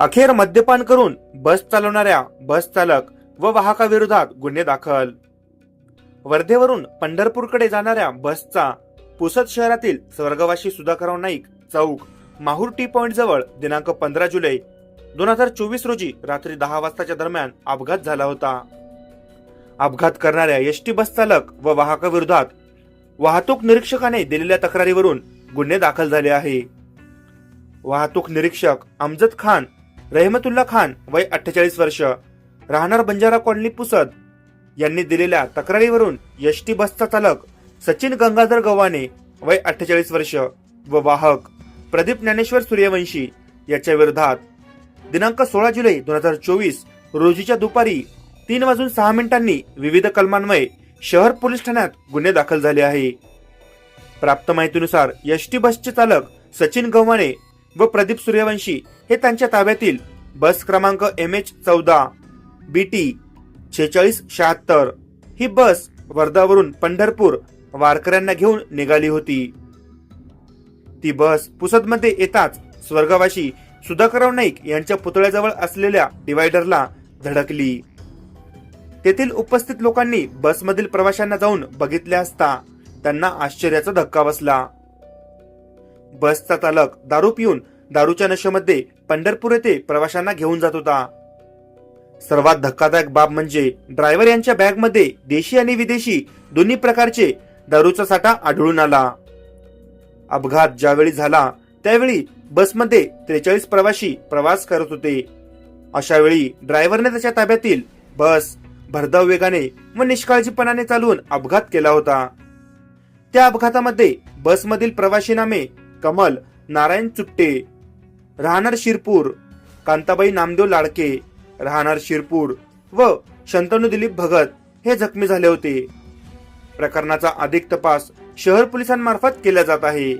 अखेर मद्यपान करून बस चालवणाऱ्या बस चालक व वाहकाविरोधात गुन्हे दाखल. वर्धेवरून पंढरपूरकडे जाणाऱ्या बसचा पुसद शहरातील स्वर्गवासी सुधाकरराव नाईक चौक माहूर टी पॉइंट जवळ दिनांक पंधरा जुलै दोन हजार चोवीस रोजी रात्री दहा वाजताच्या दरम्यान अपघात झाला होता. अपघात करणाऱ्या एस टी बस चालक व वाहकाविरोधात वाहतूक निरीक्षकाने दिलेल्या तक्रारीवरून गुन्हे दाखल झाले आहे. वाहतूक निरीक्षक अमजद खान रहमतुल्ला खान वय अठ्ठेचाळीस वर्ष. राहणार बंजारा कॉलनी पुसद. यांनी दिलेल्या तक्रारीवरून एस टी बसचा चालक सचिन गंगाधर गव्हाणे वय अठ्ठेचाळीस वर्ष व वाहक प्रदीप ज्ञानेश्वर सूर्यवंशी याच्या विरोधात दिनांक सोळा जुलै दोन हजार चोवीस रोजीच्या दुपारी तीन वाजून सहा मिनिटांनी विविध कलमान्वये शहर पोलीस ठाण्यात गुन्हे दाखल झाले आहे. प्राप्त माहितीनुसार एस टी बसचे चालक सचिन गव्हाणे व प्रदीप सूर्यवंशी हे त्यांच्या ताब्यातील बस क्रमांक एम एच चौदा बी टी छेचाळीस शहात्तर ही बस वर्धावरून पंढरपूर वारकऱ्यांना घेऊन निघाली होती. ती बस पुसदमध्ये येताच स्वर्गवासी सुधाकरराव नाईक यांच्या पुतळ्याजवळ असलेल्या डिवायडरला धडकली. तेथील उपस्थित लोकांनी बसमधील प्रवाशांना जाऊन बघितले असता त्यांना आश्चर्याचा धक्का बसला. बसचा चालक दारू पिऊन दारूच्या नशेमध्ये पंढरपूर येथे प्रवाशांना घेऊन जात होता. सर्वात धक्कादायक बाब म्हणजे ड्रायव्हर यांच्या बॅगमध्ये देशी आणि विदेशी दोन्ही प्रकारचे दारूचा साठा आढळून आला. अपघात ज्यावेळी झाला त्यावेळी बसमध्ये त्रेचाळीस प्रवासी प्रवास करत होते. अशावेळी ड्रायव्हरने त्याच्या ताब्यातील बस भरधाव वेगाने व निष्काळजीपणाने चालवून अपघात केला होता. त्या अपघातामध्ये बसमधील प्रवाशी नामे कमल नारायण चुट्टे राहणार शिरपूर कांताबाई नामदेव लाडके राहणार शिरपूर व शंतनू दिलीप भगत हे जखमी झाले होते. प्रकरणाचा अधिक तपास शहर पोलिसांमार्फत केला जात आहे.